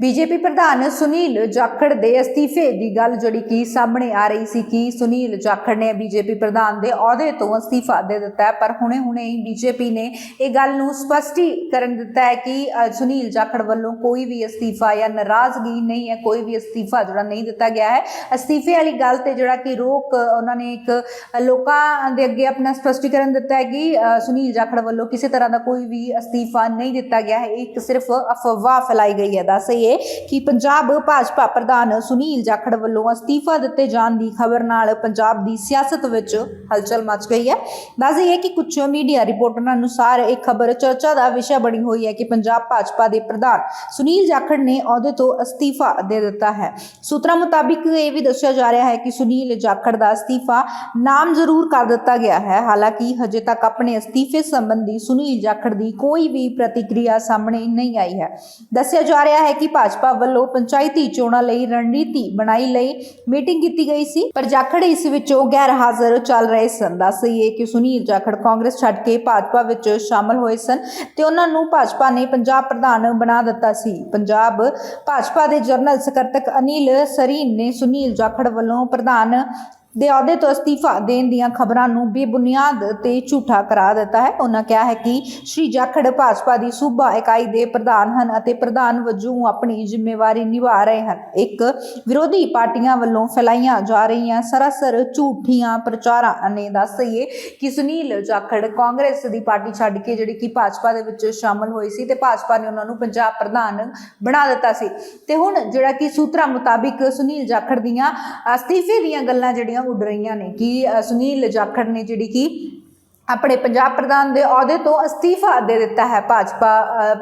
BJP ਪ੍ਰਧਾਨ ਸੁਨੀਲ ਜਾਖੜ ਦੇ ਅਸਤੀਫੇ ਦੀ ਗੱਲ ਜਿਹੜੀ ਕਿ ਸਾਹਮਣੇ ਆ ਰਹੀ ਸੀ ਕਿ ਸੁਨੀਲ ਜਾਖੜ ਨੇ ਬੀਜੇਪੀ ਪ੍ਰਧਾਨ ਦੇ ਅਹੁਦੇ ਤੋਂ ਅਸਤੀਫਾ ਦੇ ਦਿੱਤਾ ਹੈ, ਪਰ ਹੁਣੇ-ਹੁਣੇ ਹੀ ਬੀਜੇਪੀ ਨੇ ਇਹ ਗੱਲ ਨੂੰ ਸਪਸ਼ਟੀਕਰਨ ਦਿੱਤਾ ਹੈ ਕਿ ਸੁਨੀਲ ਜਾਖੜ ਵੱਲੋਂ ਕੋਈ ਵੀ ਅਸਤੀਫਾ ਜਾਂ ਨਾਰਾਜ਼ਗੀ ਨਹੀਂ ਹੈ, ਕੋਈ ਵੀ ਅਸਤੀਫਾ ਜਿਹੜਾ ਨਹੀਂ ਦਿੱਤਾ ਗਿਆ ਹੈ। ਅਸਤੀਫੇ ਵਾਲੀ ਗੱਲ ਤੇ ਜਿਹੜਾ ਕਿ ਰੋਕ, ਉਹਨਾਂ ਨੇ ਇੱਕ ਲੋਕਾਂ ਦੇ ਅੱਗੇ ਆਪਣਾ ਸਪਸ਼ਟੀਕਰਨ ਦਿੱਤਾ ਹੈ ਕਿ ਸੁਨੀਲ ਜਾਖੜ ਵੱਲੋਂ ਕਿਸੇ ਤਰ੍ਹਾਂ ਦਾ ਕੋਈ ਵੀ ਅਸਤੀਫਾ ਨਹੀਂ ਦਿੱਤਾ ਗਿਆ ਹੈ। ਇਹ ਇੱਕ ਸਿਰਫ ਅਫਵਾਹ ਫੈਲਾਈ ਗਈ ਹੈ। ਦੱਸ ਇਹ ਕਿ ਪੰਜਾਬ ਭਾਜਪਾ ਪ੍ਰਧਾਨ ਸੁਨੀਲ ਜਾਖੜ ਵੱਲੋਂ ਅਸਤੀਫਾ ਦਿੱਤੇ ਜਾਣ ਦੀ ਖਬਰ ਨਾਲ ਪੰਜਾਬ ਦੀ ਸਿਆਸਤ ਵਿੱਚ ਹਲਚਲ ਮਚ ਗਈ ਹੈ। ਦੱਸ ਇਹ ਕਿ ਕੁਝ ਮੀਡੀਆ ਰਿਪੋਰਟਾਂ ਅਨੁਸਾਰ ਇਹ ਖਬਰ ਚਰਚਾ ਦਾ ਵਿਸ਼ਾ ਬਣੀ ਹੋਈ ਹੈ ਕਿ ਪੰਜਾਬ ਭਾਜਪਾ ਦੇ ਪ੍ਰਧਾਨ ਸੁਨੀਲ ਜਾਖੜ ਨੇ ਅਹੁਦੇ ਤੋਂ ਅਸਤੀਫਾ ਦੇ ਦਿੱਤਾ ਹੈ। ਸੂਤਰਾਂ ਮੁਤਾਬਿਕ ਇਹ ਵੀ ਦੱਸਿਆ ਜਾ ਰਿਹਾ ਹੈ ਕਿ ਸੁਨੀਲ ਜਾਖੜ ਦਾ ਅਸਤੀਫਾ ਨਾਮ ਜ਼ਰੂਰ ਕਰ ਦਿੱਤਾ ਗਿਆ ਹੈ। ਹਾਲਾਂਕਿ ਹਜੇ ਤੱਕ ਆਪਣੇ ਅਸਤੀਫੇ ਸੰਬੰਧੀ ਸੁਨੀਲ ਜਾਖੜ ਦੀ ਕੋਈ ਵੀ ਪ੍ਰਤੀਕਿਰਿਆ ਸਾਹਮਣੇ ਨਹੀਂ ਆਈ ਹੈ। ਦੱਸਿਆ ਜਾ ਰਿਹਾ ਹੈ ਕਿ ਭਾਜਪਾ ਵੱਲੋਂ ਪੰਚਾਇਤੀ ਚੋਣਾਂ ਲਈ ਰਣਨੀਤੀ ਬਣਾਈ ਲਈ ਮੀਟਿੰਗ ਕੀਤੀ ਗਈ ਸੀ। ਪਰ ਜਾਖੜ ਇਸ ਵਿੱਚੋਂ ਗੈਰ ਹਾਜ਼ਰ ਚੱਲ ਰਹੇ ਸਨ। ਦੱਸ ਦੱਸਈਏ ਕਿ ਸੁਨੀਲ ਜਾਖੜ ਕਾਂਗਰਸ ਛੱਡ ਕੇ ਭਾਜਪਾ ਵਿੱਚ ਸ਼ਾਮਲ ਹੋਏ ਸਨ ਤੇ ਉਹਨਾਂ ਨੂੰ ਭਾਜਪਾ ਨੇ ਪੰਜਾਬ ਪ੍ਰਧਾਨ ਬਣਾ ਦਿੱਤਾ ਸੀ। ਪੰਜਾਬ ਭਾਜਪਾ ਦੇ ਜਨਰਲ ਸਕੱਤਰ ਅਨਿਲ ਸਰੀਨ ਨੇ ਸੁਨੀਲ ਜਾਖੜ ਵੱਲੋਂ ਪ੍ਰਧਾਨ ਦੇ ਅਹੁਦੇ ਤੋਂ ਅਸਤੀਫਾ ਦੇਣ ਦੀਆਂ ਖਬਰਾਂ ਨੂੰ ਬੇਬੁਨਿਆਦ ਤੇ ਝੂਠਾ ਕਰਾ ਦਿੱਤਾ ਹੈ। ਉਹਨਾਂ ਕਿਹਾ ਹੈ ਕਿ ਸ਼੍ਰੀ ਜਾਖੜ ਭਾਜਪਾ ਦੀ ਸੂਬਾ ਇਕਾਈ ਦੇ ਪ੍ਰਧਾਨ ਹਨ ਅਤੇ ਪ੍ਰਧਾਨ ਵਜੋਂ ਆਪਣੀ ਜ਼ਿੰਮੇਵਾਰੀ ਨਿਭਾ ਰਹੇ ਹਨ। ਇੱਕ ਵਿਰੋਧੀ ਪਾਰਟੀਆਂ ਵੱਲੋਂ ਫੈਲਾਈਆਂ ਜਾ ਰਹੀਆਂ ਸਰਾਸਰ ਝੂਠੀਆਂ ਪ੍ਰਚਾਰਾਂ ਨੇ ਦੱਸ ਦੱਸਈਏ ਕਿ ਸੁਨੀਲ ਜਾਖੜ ਕਾਂਗਰਸ ਦੀ ਪਾਰਟੀ ਛੱਡ ਕੇ ਜਿਹੜੀ ਕਿ ਭਾਜਪਾ ਦੇ ਵਿੱਚ ਸ਼ਾਮਲ ਹੋਈ ਸੀ ਤੇ ਭਾਜਪਾ ਨੇ ਉਹਨਾਂ ਨੂੰ ਪੰਜਾਬ ਪ੍ਰਧਾਨ ਬਣਾ ਦਿੱਤਾ ਸੀ। ਤੇ ਹੁਣ ਜਿਹੜਾ ਕਿ ਸੂਤਰਾਂ ਮੁਤਾਬਿਕ ਸੁਨੀਲ ਜਾਖੜ ਦੀਆਂ ਅਸਤੀਫੇ ਦੀਆਂ ਗੱਲਾਂ ਜਿਹੜੀਆਂ ਉੱਡ ਰਹੀਆਂ ਨੇ। ਕਿ ਸੁਨੀਲ ਜਾਖੜ ਨੇ ਜਿਹੜੀ ਕਿ ਆਪਣੇ ਪੰਜਾਬ ਪ੍ਰਧਾਨ ਦੇ ਅਹੁਦੇ ਤੋਂ ਅਸਤੀਫਾ ਦੇ ਦਿੱਤਾ ਹੈ ਭਾਜਪਾ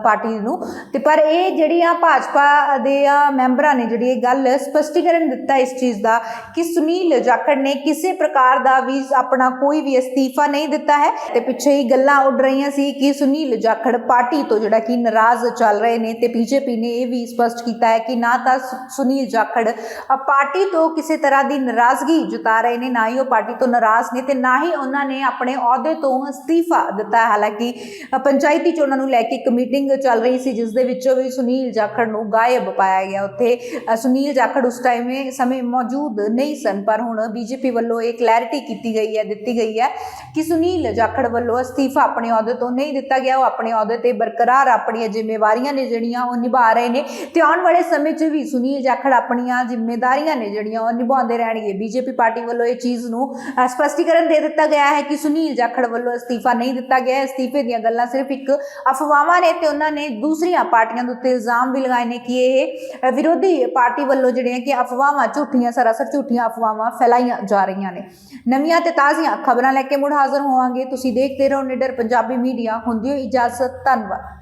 ਪਾਰਟੀ ਨੂੰ। ਤੇ ਪਰ ਇਹ ਜਿਹੜੀਆਂ ਭਾਜਪਾ ਦੇ ਅ, ਮੈਂਬਰਾਂ ਨੇ ਜਿਹੜੀ ਇਹ ਗੱਲ ਸਪਸ਼ਟੀਕਰਨ ਦਿੱਤਾ ਇਸ ਚੀਜ਼ ਦਾ ਕਿ ਸੁਨੀਲ ਜਾਖੜ ਨੇ ਕਿਸੇ ਪ੍ਰਕਾਰ ਦਾ ਵੀ ਆਪਣਾ ਕੋਈ ਵੀ ਅਸਤੀਫਾ ਨਹੀਂ ਦਿੱਤਾ ਹੈ। ਤੇ ਪਿੱਛੇ ਹੀ ਗੱਲਾਂ ਉੱਡ ਰਹੀਆਂ ਸੀ ਕਿ ਸੁਨੀਲ ਜਾਖੜ ਪਾਰਟੀ ਤੋਂ ਜਿਹੜਾ ਕਿ ਨਾਰਾਜ਼ ਚੱਲ ਰਹੇ ਨੇ ਤੇ ਬੀਜੇਪੀ ਨੇ ਇਹ ਵੀ ਸਪਸ਼ਟ ਕੀਤਾ ਹੈ ਕਿ ਨਾ ਤਾਂ ਸੁਨੀਲ ਜਾਖੜ ਪਾਰਟੀ ਤੋਂ ਕਿਸੇ ਤਰ੍ਹਾਂ ਦੀ ਨਾਰਾਜ਼ਗੀ ਜਤਾ ਰਹੇ ਨੇ ਨਾ ਹੀ ਉਹ ਪਾਰਟੀ ਤੋਂ ਨਾਰਾਜ਼ ਨੇ ਤੇ ਨਾ ਹੀ ਉਹਨਾਂ ਨੇ ਆਪਣੇ ਅਹੁਦੇ ਤੋਂ ਅਸਤੀਫਾ ਦਿੱਤਾ। ਹਾਲਾਂਕਿ ਪੰਚਾਇਤੀ ਚੋਣਾਂ ਨੂੰ ਲੈ ਕੇ ਇੱਕ ਮੀਟਿੰਗ ਚੱਲ ਰਹੀ ਸੀ ਜਿਸ ਦੇ ਵਿੱਚੋਂ ਵੀ ਸੁਨੀਲ ਜਾਖੜ ਨੂੰ ਗਾਇਬ ਪਾਇਆ ਗਿਆ। ਉੱਥੇ ਸੁਨੀਲ ਜਾਖੜ ਉਸ ਟਾਈਮ ਸਮੇਂ ਮੌਜੂਦ ਨਹੀਂ ਸਨ ਪਰ ਹੁਣ ਬੀਜੇਪੀ ਵੱਲੋਂ ਇਹ ਕਲੈਰਿਟੀ ਕੀਤੀ ਗਈ ਹੈ ਦਿੱਤੀ ਗਈ ਹੈ ਕਿ ਸੁਨੀਲ ਜਾਖੜ ਵੱਲੋਂ ਅਸਤੀਫਾ ਆਪਣੇ ਅਹੁਦੇ ਤੋਂ ਨਹੀਂ ਦਿੱਤਾ ਗਿਆ। ਉਹ ਆਪਣੇ ਅਹੁਦੇ ਤੇ ਬਰਕਰਾਰ ਆਪਣੀਆਂ ਜ਼ਿੰਮੇਵਾਰੀਆਂ ਨੇ ਜਿਹੜੀਆਂ ਉਹ ਨਿਭਾ ਰਹੇ ਨੇ। ਤੇ ਆਉਣ ਵਾਲੇ ਸਮੇਂ 'ਚ ਵੀ ਸੁਨੀਲ ਜਾਖੜ ਆਪਣੀਆਂ ਜ਼ਿੰਮੇਵਾਰੀਆਂ ਨੇ ਜਿਹੜੀਆਂ ਉਹ ਨਿਭਾਉਂਦੇ ਰਹਿਣਗੇ। ਬੀਜੇਪੀ ਪਾਰਟੀ ਵੱਲੋਂ ਇਹ ਚੀਜ਼ ਨੂੰ ਅ, ਸਪਸ਼ਟੀਕਰਨ ਦੇ ਦਿੱਤਾ ਗਿਆ ਹੈ ਕਿ ਸੁਨੀਲ ਜਾਖੜ ਵੱਲੋਂ ਅਸਤੀਫਾ ਨਹੀਂ ਦਿੱਤਾ ਗਿਆ। ਅਸਤੀਫੇ ਦੀਆਂ ਗੱਲਾਂ ਸਿਰਫ ਇੱਕ ਅਫਵਾਹਾਂ ਨੇ ਤੇ ਉਹਨਾਂ ਨੇ ਦੂਸਰੀਆਂ ਪਾਰਟੀਆਂ ਦੇ ਉੱਤੇ ਇਲਜ਼ਾਮ ਵੀ ਲਗਾਏ ਨੇ ਕਿ ਇਹ ਵਿਰੋਧੀ ਪਾਰਟੀ ਵੱਲੋਂ ਜਿਹੜੀਆਂ ਕਿ ਅਫਵਾਹਾਂ, ਝੂਠੀਆਂ, ਸਰਾਸਰ ਝੂਠੀਆਂ ਅਫਵਾਹਾਂ ਫੈਲਾਈਆਂ ਜਾ ਰਹੀਆਂ ਨੇ। ਨਵੀਆਂ ਤੇ ਤਾਜ਼ੀਆਂ ਖਬਰਾਂ ਲੈ ਕੇ ਮੁੜ ਹਾਜ਼ਰ ਹੋਵਾਂਗੇ। ਤੁਸੀਂ ਦੇਖਦੇ ਰਹੋ ਨਿਡਰ ਪੰਜਾਬੀ ਮੀਡੀਆ। ਹੁੰਦੀ ਹੋਈ ਇਜਾਜ਼ਤ। ਧੰਨਵਾਦ।